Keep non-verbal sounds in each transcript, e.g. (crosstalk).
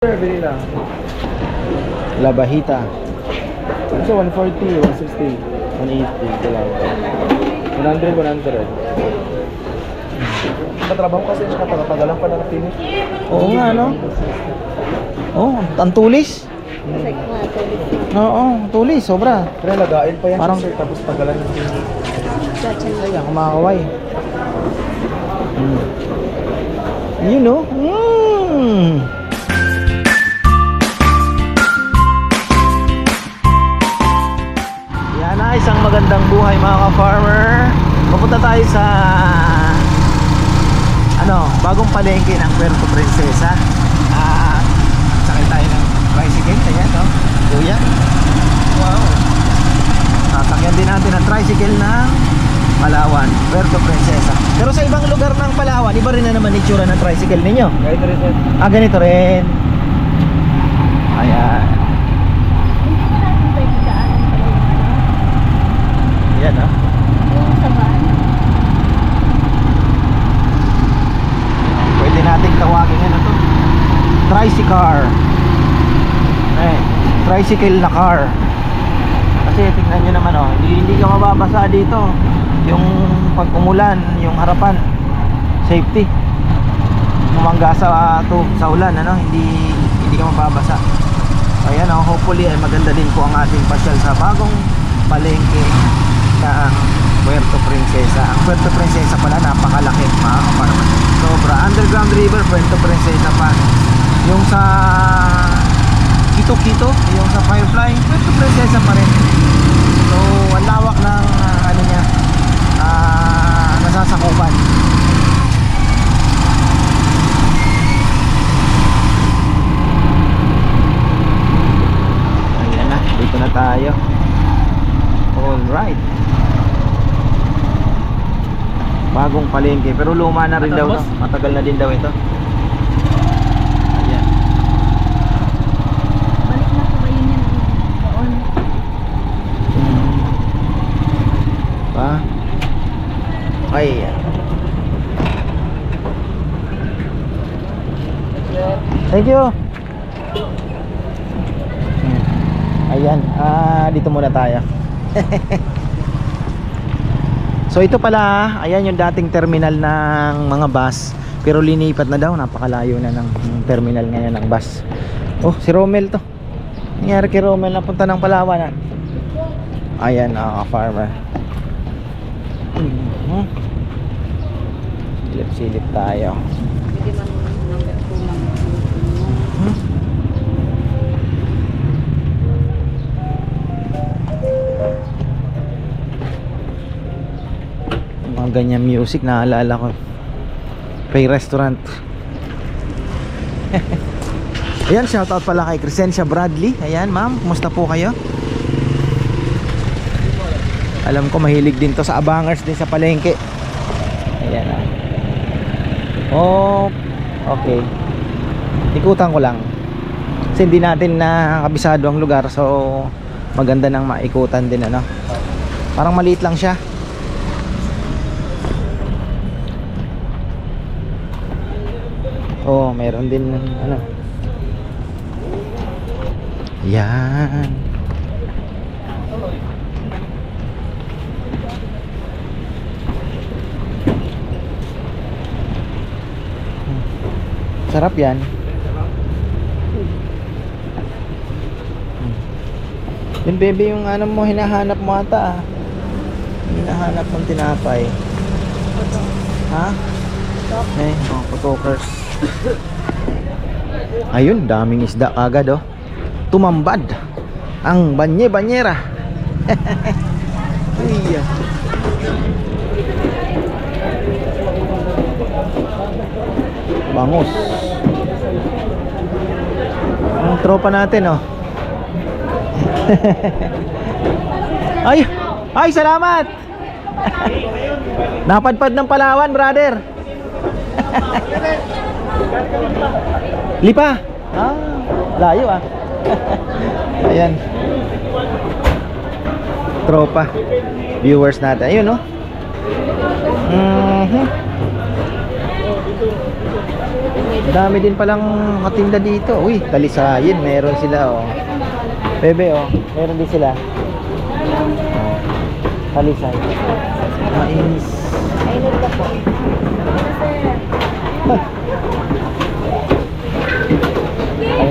Sir, bili lang. Labahita. Ito, 140, 160, 180, ito lang. 100, 100. Matrabaho kasi siya katagalan pa ng tinik. Oo nga, no? Oh, ang tulis. Kasi nga, tulis na. Oo, tulis, sobra. Pero lagain pa yan Parang- sir, tapos tagalan ng tinik. Gotcha. Ay, ako makakaway. Mm. You know? Mm. Magandang buhay mga ka-farmer. Pupunta tayo sa ano, bagong palengke ng Puerto Princesa. Ah, sakay tayo ng tricycle, ayan, no? Kuya. Wow. Sasakyan din natin ang tricycle ng Palawan, Puerto Princesa. Pero sa ibang lugar ng Palawan, iba rin na naman itsura ng tricycle ninyo. Kahit rin sir. Ah, ganito rin. Ayan. Hindi ko natin pwede daanan pala yung Ayan, ah. yung sabaan. Pwede nating tawagin ano to? Tricycar. Eh, tricycle na car. Kasi tingnan nyo naman oh, hindi, hindi ka mababasa dito. Yung pag umulan, yung harapan, safety. Kumangga sa to, sa ulan ano, hindi hindi ka mababasa. Ayan oh, hopefully ay maganda din po ang ating pasyal sa bagong palengke ng Puerto Princesa. Ang Puerto Princesa pala napakalaki mga kaparman. Sobra. Underground River, Puerto Princesa pa. Yung sa Quito Quito, yung sa Firefly, Puerto Princesa pa rin. So, ang lawak ng ah, ano niya, ah, nasasakupan. Ayan na, dito na tayo. Alright. Bagong palengke, pero luma na rin daw. No? Matagal na din daw ito. Ayan. Balik na po ba yun yan? Hmm. Pa? Ay. Thank you. Ayan, ah dito muna tayo. (laughs) so ito pala, ayan yung dating terminal ng mga bus. Pero linipat na daw, napakalayo na ng terminal ngayon ng bus. Oh, si Romel to. Nangyari kay Romel na punta ng Palawan. Ayan, ah, farmer. Mhm. Silip-silip tayo. Man Ganyan music naalala ko. Pay restaurant. (laughs) Ayan, shoutout pala kay Crescencia Bradley. Ayan, ma'am, kumusta po kayo? Alam ko mahilig din to sa abangers din sa palengke. Ayan ah. Oh, okay. Ikutan ko lang. Kasi hindi natin na kabisado ang lugar so maganda nang maikutan din ano. Parang maliit lang siya. Oh, meron din ano. Yan. Sarap yan. Yung baby yung ano mo hinahanap mo ata ah. Hinahanap mong tinapay. Ha? Eh, oh, potokers. (laughs) Ayun, daming isda agad oh. Tumambad. Ang banye-banyera. (laughs) Uy. ah. Bangus. Ang tropa natin oh. (laughs) ay, ay salamat. Napadpad ng Palawan, brother. Lipa. Ah, layo ah. (laughs) Ayan. Tropa. Viewers natin. Ayun, no? Mhm. Dami din palang katinda dito. Uy, talisayin. Meron sila, oh. Bebe, oh. Meron din sila. Oh. Talisay. Mais. Ayun na po. (laughs)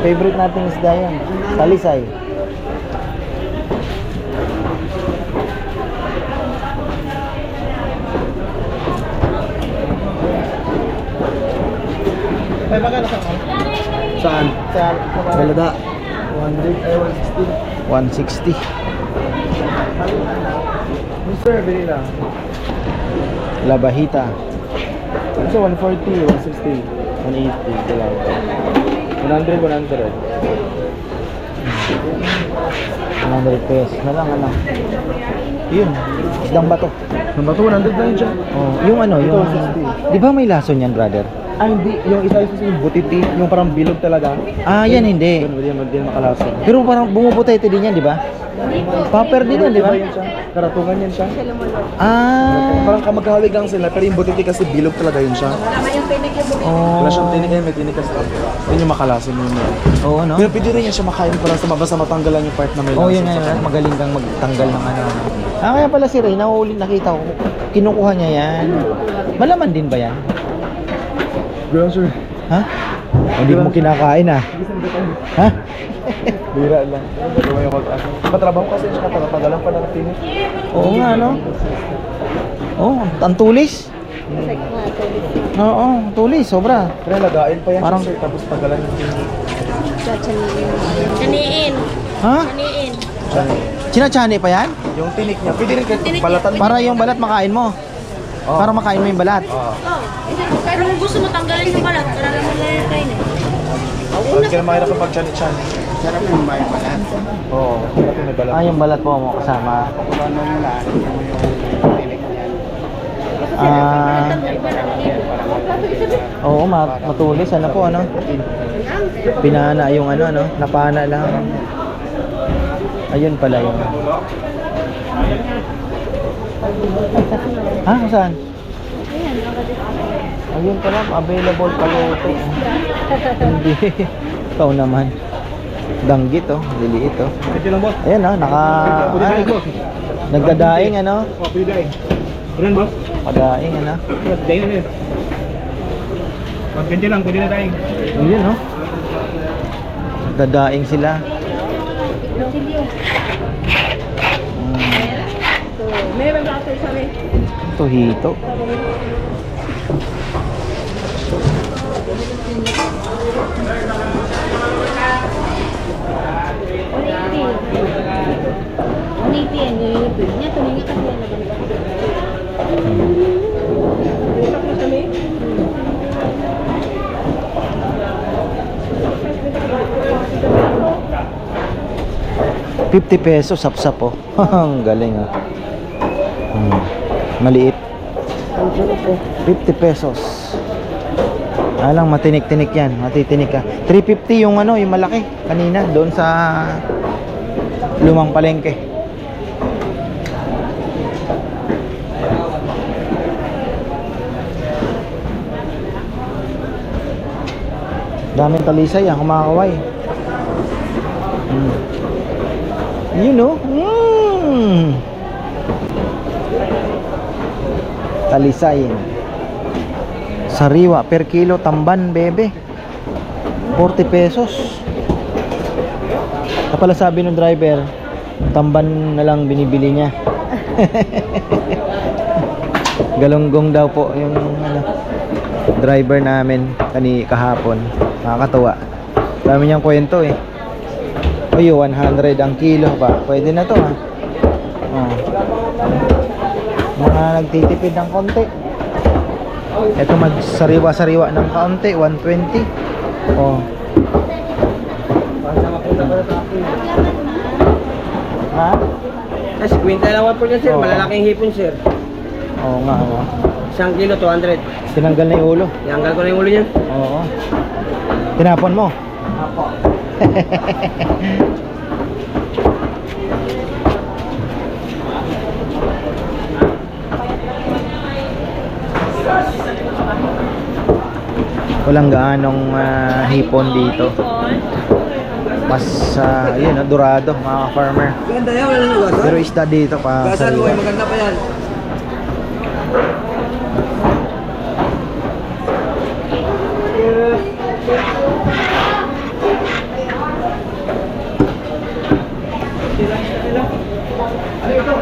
favorite nating isda yan. Talisay. Ay, magkano sa Saan? Saan? Balada. 100, ay 160. 160. Mister, bili lang. Labahita. Ito 140, 160, 180, dalawa. 100, 100. 100 pesos na lang ano. Yun, isdang bato. Ang bato, 100 na yun siya. Oh, yung ano, yung 60. 'Di ba may lason yan, brother? Ah, hindi. Yung isa isa yung butiti, yung parang bilog talaga. Ah, yan hindi. Yun, hindi hindi makalaso. Pero parang bumubuta ito din yan, 'di ba? Popper din yan, di ba? Yun siya. Karatungan yan siya. Ah. Parang kamagkahawig lang sila, pero yung butiti kasi bilog talaga yun siya. Tama yung tinik yung bumili. Oh. Wala siyang tinik eh, may tinik kasi. Yun yung makalasin yun yun. Oo, no? Pero pwede rin yan siya makain para sa mabasa matanggalan yung part na may Oh, lason yun nga, kanya. magaling kang magtanggal ng ano. Ah, kaya pala si Ray, nahuli, nakita ko. Kinukuha niya yan. Malaman din ba yan? Sir. Ha? Hindi mo kinakain ah. Ha? Bira lang. Gagawa yung mag-asa. Patrabaho kasi siya katagalan pa ng tinik. Oo nga, no? Oo, ang tulis. Check nga, tulis. Oo, tulis, sobra. Pero lagain pa yan Parang- sir, tapos tagalan yung tinik. Chaniin. Chaniin. Ha? Chaniin. Sinachani pa yan? Yung tinik niya, pwede rin Tinik balatan. Para yung balat makain mo. Oh. Para makain mo yung balat. Oo. Pero kung gusto mo tanggalin yung balat, talaga mo lang kain eh. Parang kaya mahirap ang pag-chani-chani. Sarap yung may balat. Oo, sarap yung may balat. Ah, yung balat po mo kasama. Ah, oo, ma- matulis. Ano po, ano? Pinana yung ano, ano? Napana lang. Ayun pala yun. Ha? Saan? Ayun pala, available pala ito. Hindi. (laughs) Ikaw naman. Danggit oh, liliit oh. Ito lang boss. Ayan oh, naka... Ay, nagdadaing ano? Oh, pwede eh. Ilan boss? Padaing ano? Dayo na yun. Pag ganyan lang, pwede na tayo. Ayun oh. Nagdadaing sila. Mm, Meron ako isa rin? ito hito. Uniti yan, yung ipin niya. Tumingin na kami? 50 pesos sapsap oh. (laughs) Ang galing ah. Hmm. Maliit. 50 pesos. Alang matinik-tinik yan, matitinik ka. 350 yung ano, yung malaki kanina doon sa lumang palengke. Daming talisay ah, kumakaway. Mm. You know? Mm. Talisay. Sariwa per kilo tamban, bebe. 40 pesos. Kapala sabi ng driver, tamban na lang binibili niya. (laughs) Galunggong daw po yung ano, driver namin kani kahapon. Nakakatuwa. Dami niyang kwento eh. Uy, 100 ang kilo pa. Pwede na to ha. Oh. Mga nagtitipid ng konti. Ito magsariwa-sariwa ng kaunti, 120. Oh. Ha? Kasi kwenta lang po niya sir, Oo. malalaking hipon sir. Oo nga, oo. Isang kilo, 200. Tinanggal na yung ulo. Ianggal ko na yung ulo niya. Oo. Tinapon mo? Apo. (laughs) Walang gaanong ah, hipon dito. Mas, uh, yun, ah, durado, mga farmer. Maganda yan, wala nang. Pero isda dito pa Ugasan mo maganda pa yan. Ayun, oh.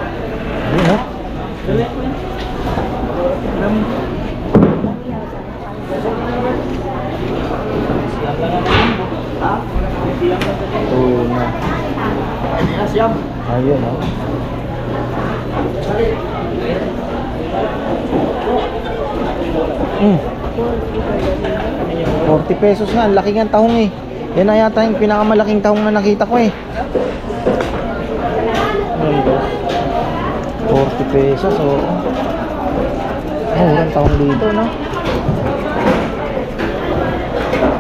Tuna. Ayun, oh. Mm. 40 pesos nga, ang laki ang tahong eh. Yan na yata yung pinakamalaking tahong na nakita ko eh. 40 pesos, oo. Oh, murang tahong dito, no?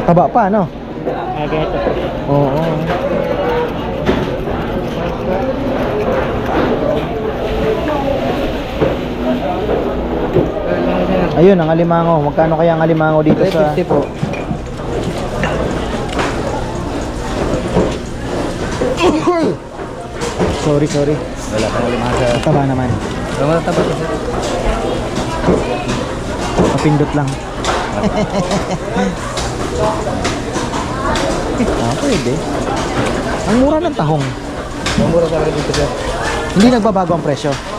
Taba pa, no? Oo. oo. Ayun, ang alimango. Magkano kaya ang alimango dito sa... 350 po. (coughs) Sorry, sorry. Wala pang alimango sa... Taba naman. Tama na tapos sir. Kapindot lang. (laughs) ah, pwede. Ang mura ng tahong. Mamura sa akin dito sir. Hindi nagbabago ang presyo.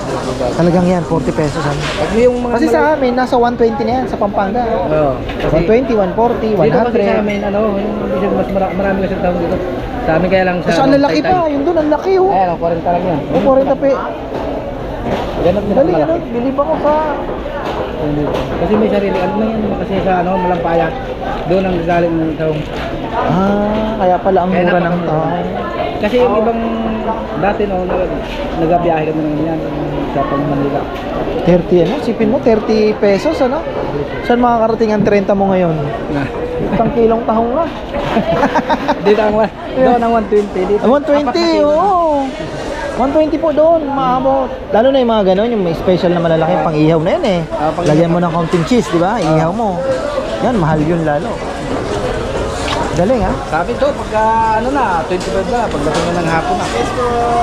Talagang yan, 40 pesos. Ano? Yung mga Kasi sa amin, nasa 120 na yan sa Pampanga. Oo. Kasi 120, 140, dito kasi sa 100. amin, ano, yung mas mara, marami kasi tao dito. Sa amin kaya lang sa... Kasi ang lalaki pa, yun doon, ang laki oh. Ayan, ang 40 lang yan. O, 40 pe. Ganap nila Dali, ano, bilib ako sa... Kasi may sarili, ano na yan, kasi sa ano, malampaya. Doon ang galing ng taong. Ah, kaya pala ang Kaya mura ng napakamura. tahong. Kasi yung ibang dati no, nag, nagabiyahe kami ng yan sa Manila. 30 ano, sipin mo, 30 pesos ano? Saan makakarating ang 30 mo ngayon? Na. Isang kilong tahong na. (laughs) dito ang doon ang 120 dito. Ah, 120, oo. 120 po doon, maabot. Lalo na yung mga ganon, yung may special na malalaki, pang ihaw na yan eh. Ah, Lagyan mo ng counting cheese, di ba? Ihaw mo. Yan, mahal yun lalo. Galing ha? Sabi to, pagka ano na, 25 na, pagdating na ng hapon na.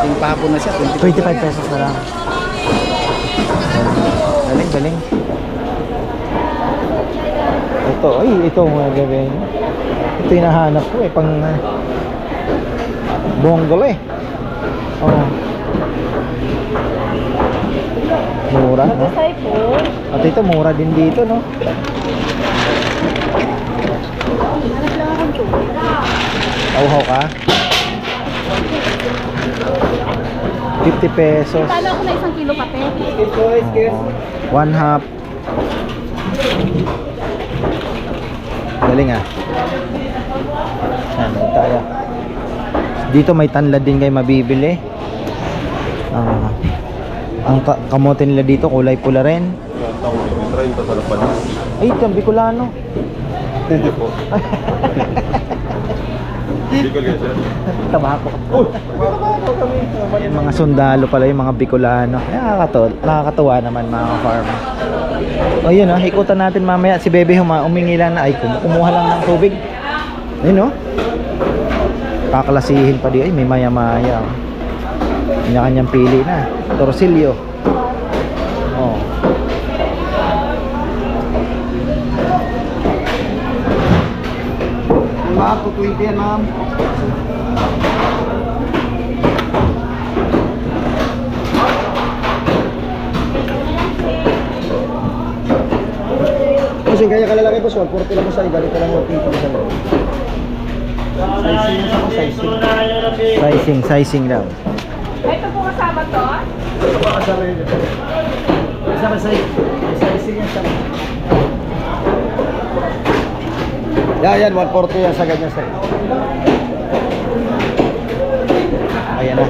Yung pahapon na siya, 25, 25 pesos na lang. Galing, galing. Ito, ay, ito mga gawin. Ito yung nahanap ko eh, pang uh, bonggol eh. Oh. Mura, no? At ito, mura din dito, no? Hanap lang akong tubig. Auhaw ka? 50 pesos. Talo ako na isang kilo kape. Oo. One half. Galing ah. Yan, tayo. Dito may tanlad din kayo mabibili. Ah, ang ka- kamote nila dito kulay pula rin. Ay, ito, Bicolano. Hindi po. Bicol kayo, sir. Tabako. Yan, mga sundalo pala yung mga Bicolano. Nakakatawa, nakakatawa naman mga farmer. O yun oh, ikutan natin mamaya. Si Bebe huma, umingi lang na, ay kum- kumuha lang ng tubig. Ayun oh. Kaklasihin pa di, ay may maya-maya. oh. Kanya-kanyang pili na. Torsilyo. Oh. Ma'am, 220 yan ma'am. Kasi kaya kalalaki po, 140 lang mo sa ganito lang 150 sa loob. Sizing sa sizing. Sizing, sizing daw. Ito po kasama to. Kasama yun. Kasama size. Size Yan, yan, 140 yan sa ganyan sa'yo. Ayan na.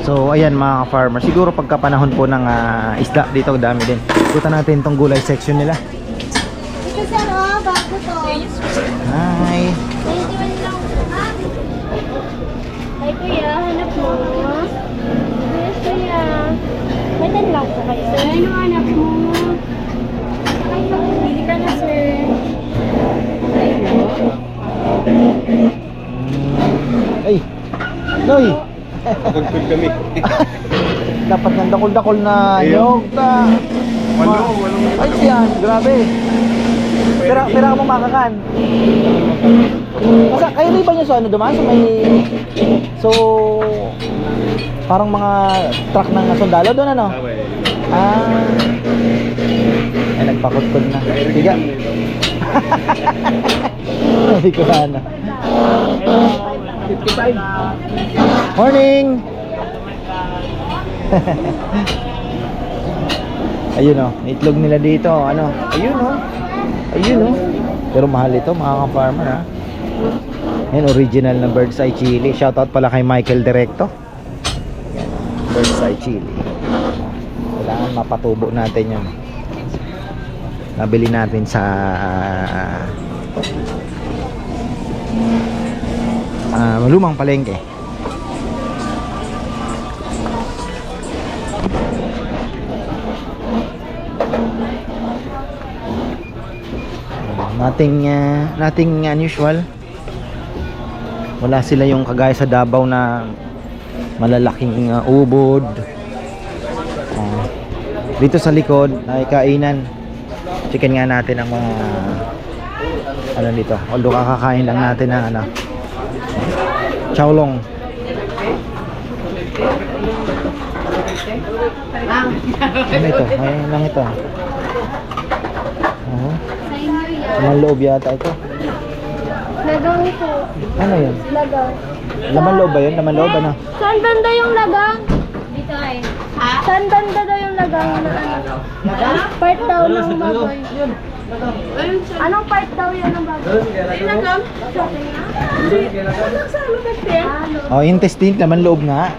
So, ayan mga farmer. Siguro pagka panahon po ng ah, isda dito, dami din. Ikutan natin tong gulay section nila. Ito sir, oh, bago to. Hi. 21 lang. Ay, kuya, hanap mo. Yes, kuya. May tan lang po kayo. Sir, ano hanap mo? Ay, pili ka na, sir. Ay. Noy. Nagpil kami. (laughs) Dapat ng dakol-dakol na nyog ta. Walo, walong- Ay, yan. Grabe. Pira, pira mo makakan. Masa, kayo rin ba nyo sa ano dumaan? Sa may... So... Parang mga truck ng sundalo doon ano? Away. Ah. Ay, nagpakot-kod na. Tiga. (laughs) Hindi ko na. 55. Morning! (laughs) Ayun oh, itlog nila dito, ano? Ayun oh. Ayun oh. Pero mahal ito, mga ka-farmer ha. Yan, original na bird's eye chili. Shoutout pala kay Michael Directo. Bird's eye chili. Kailangan mapatubo natin yun. Nabili natin sa ah, lumang palengke. Nothing uh, nothing unusual. Wala sila yung kagaya sa Davao na malalaking uh, ubod. Ah, dito sa likod ay kainan. Chicken nga natin ang mga ano dito. Although kakakain lang natin ng ano. Chowlong. Ano ito? Ay, lang ito. Oh. Inyo yan. Laman loob yata ito. Lagang po. Ano yun? Lagang. Laman loob ba yun? Laman loob ano? Saan banda yung lagang? Dito ay. Ha? Saan banda daw yung lagang na ano? Part daw ng baboy. Anong part daw yan ng baboy? Lagang? Sa ano kasi? Oh, intestine, laman loob nga.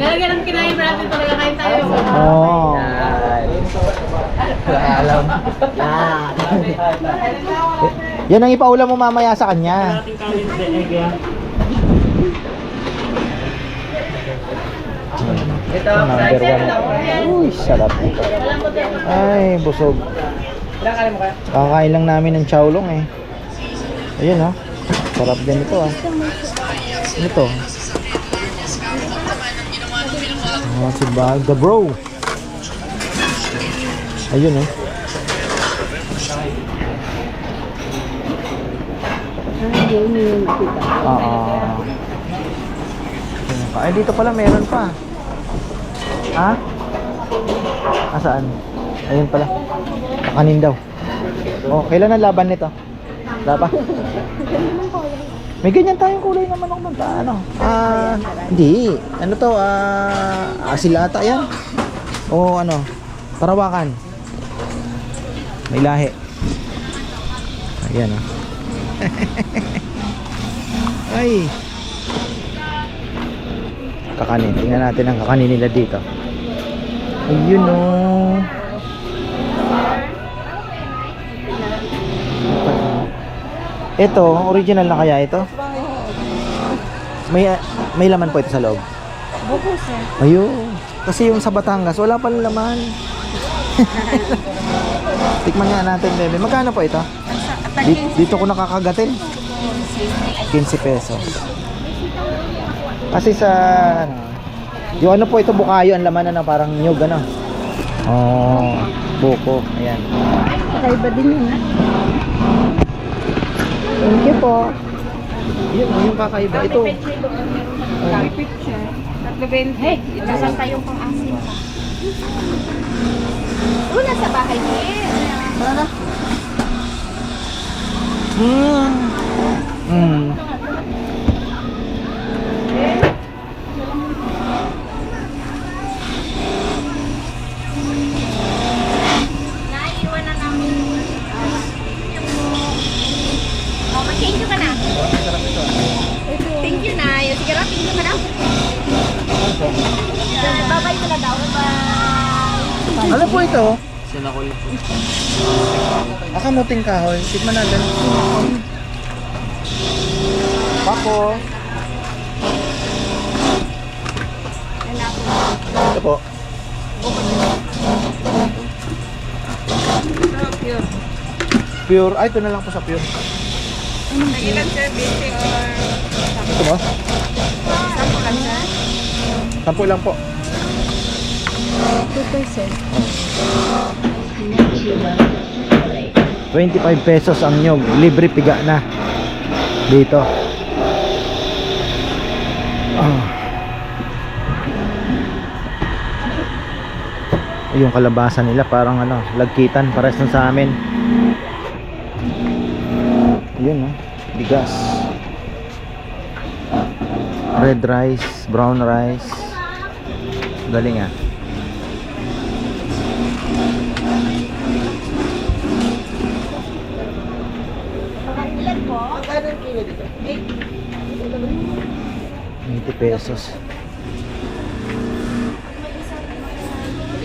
Lalagyan ng kinain natin talaga kain tayo. Oo. Oh. Alam. Yan ang ipaulam mo mamaya sa kanya. Ito, Number one. Uy, sarap ito. Ay, busog. Ilang kali mo kaya? Kakain lang namin ng chowlong eh. Ayun oh. Sarap din ito ah. Ano to? Oh, si Bag the bro. Ayun oh. Oo. Ayun pa. Ay, dito pala meron pa. Ha? Asaan? Ayun pala. Kakanin daw. Oh, kailan ang laban nito? Laban? May ganyan tayong kulay naman ako man. Ano? Ah, hindi. Ano to? Ah, asil ata yan. O ano? Parawakan. May lahi. Ayan ah. (laughs) Ay. Kakanin. Tingnan natin ang kakanin nila dito. Ayun oh. Ito, original na kaya ito? May may laman po ito sa loob. Opo, sir. Ayun. Kasi yung sa Batangas, wala pa laman. (laughs) Tikman nga natin, bebe. Magkano po ito? Di- dito ko nakakagatin. 15 pesos. Kasi sa ano, yung ano po ito bukayo ang laman na parang nyug ano. Oh, buko. Ayan. Kakaiba din yun, ha? Thank you po. Yun, yung kakaiba. Ito. Hey, nasaan tayong pang-asin pa? Una sa bahay niya. Ano? Mm. Mm. Ano po ito? Sinakol po. Akamuting kahoy. Tikman natin. Pako. Ito po. Pure. Ay, ito na lang po sa pure. Ilan sir, busy or Ito ba? sampo lang sir? Sampu lang po. 25 pesos ang nyog. Libre piga na. Dito. Ah. Yung kalabasa nila parang ano, lagkitan pares na sa amin. Yun oh, bigas. Red rice, brown rice. Galing ah. Eighty pesos.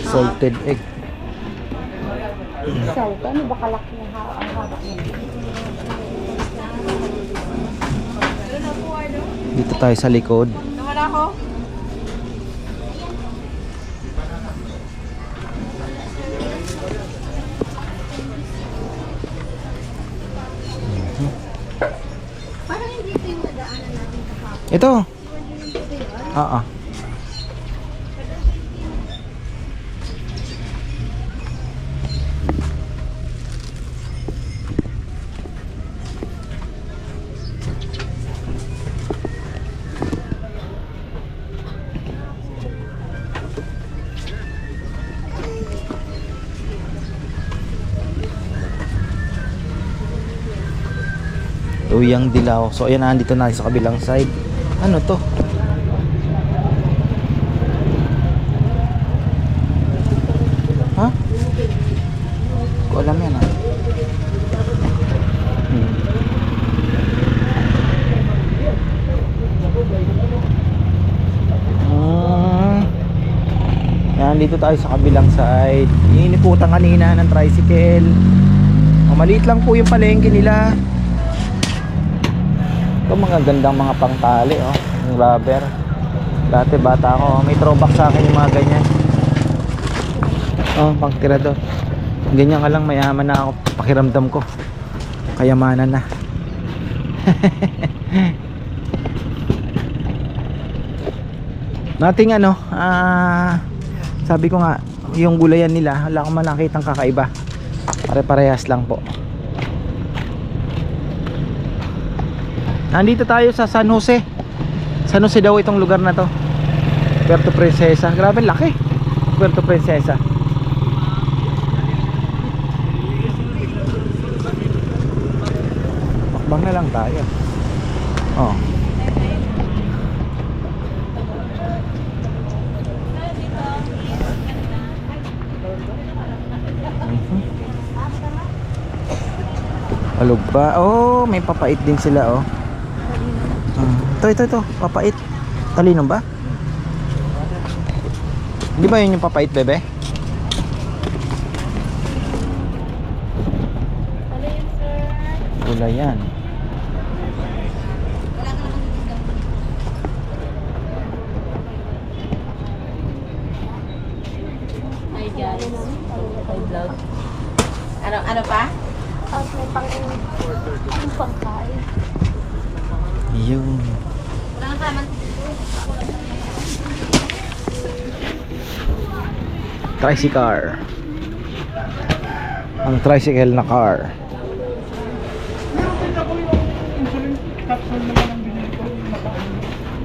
Salted egg. Ka, ano ba kalaki ng haba? Dito tayo sa likod. Nawala ako? Ito. Oo. Uyang Dilaw. So ayan nandito na sa kabilang side. Ano to? Ha? Ko alam yan ah. Hmm. Ah. Yan, dito tayo sa kabilang side. Iniputan kanina ng tricycle. Oh, maliit lang po yung palengke nila. Ito mga gandang mga pangtali oh, yung rubber. Dati bata ako, oh, may throwback sa akin yung mga ganyan. Oh, pang tirador. Ganyan ka lang mayaman na ako, pakiramdam ko. Kayamanan na. (laughs) Nating ano, ah sabi ko nga, yung gulayan nila, wala akong malakitang kakaiba. Pare-parehas lang po. Nandito tayo sa San Jose. San Jose daw itong lugar na to. Puerto Princesa. Grabe laki. Puerto Princesa. Makbang na lang tayo. Oh. Alog pa. Oh, may papait din sila oh. Hmm. Ito, ito, ito. Papait. Talino ba? Di ba yun yung papait, bebe? Wala yan. Hi guys. Hi vlog. Ano, ano pa? Tapos may pang yung pangkain. Yun. Wala nga tama. Tricycle. Ang tricycle na car. Meron din ako yung insulin capsule naman ang binili ko. yung nakaano.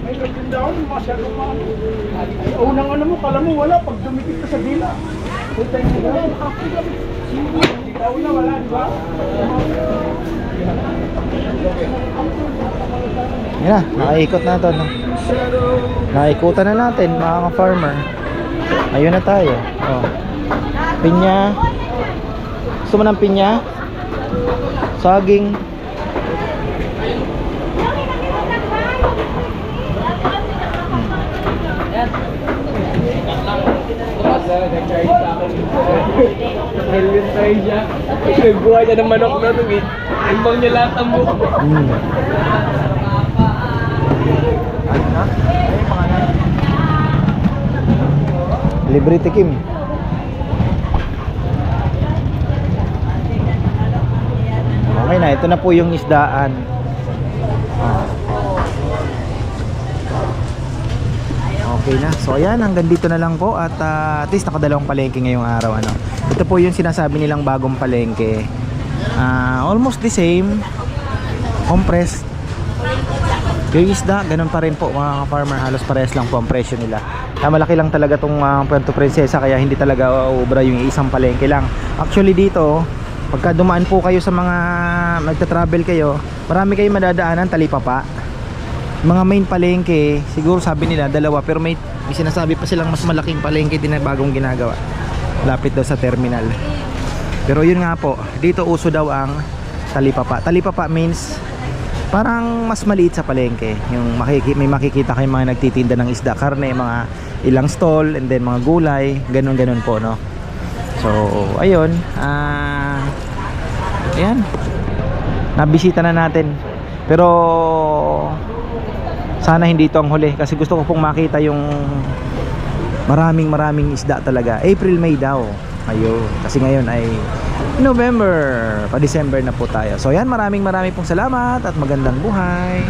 May nagtinda ako, masyado pa. Ay, unang ano mo, kala mo wala. Pag dumikit ka sa dila. Puta yung wala. Ikaw na wala, di ba? Yan na, nakaikot na to. No? Naikutan na natin mga ka-farmer. Ayun na tayo. Oh. Pinya. Gusto mo ng pinya? Saging. Buhay siya. Buhay siya ng manok na ito eh. Imbang niya lahat ang buko. Hmm. Ano na? Ay, pangalan. Libre tikim. Okay na, ito na po yung isdaan. Ah. Okay na. So ayan, hanggang dito na lang po at ah, at least nakadalawang palengke ngayong araw ano. Ito po yung sinasabi nilang bagong palengke. Ah, almost the same. Compressed. Yung isda, ganun pa rin po mga farmer, halos parehas lang po ang presyo nila. Ah, malaki lang talaga tong uh, Puerto Princesa kaya hindi talaga ubra yung isang palengke lang. Actually dito, pagka dumaan po kayo sa mga magta-travel kayo, marami kayong madadaanan talipapa. Mga main palengke, siguro sabi nila dalawa pero may, may sinasabi pa silang mas malaking palengke din na bagong ginagawa. Lapit daw sa terminal. Pero yun nga po, dito uso daw ang talipapa. Talipapa means parang mas maliit sa palengke. Yung makiki, may makikita kayong mga nagtitinda ng isda, karne, mga ilang stall, and then mga gulay, ganun-ganun po, no? So, ayun. Ah, ayan. Nabisita na natin. Pero, sana hindi ito ang huli. Kasi gusto ko pong makita yung maraming maraming isda talaga. April, May daw. Ayun. Kasi ngayon ay November. Pa-December na po tayo. So yan, maraming maraming pong salamat at magandang buhay.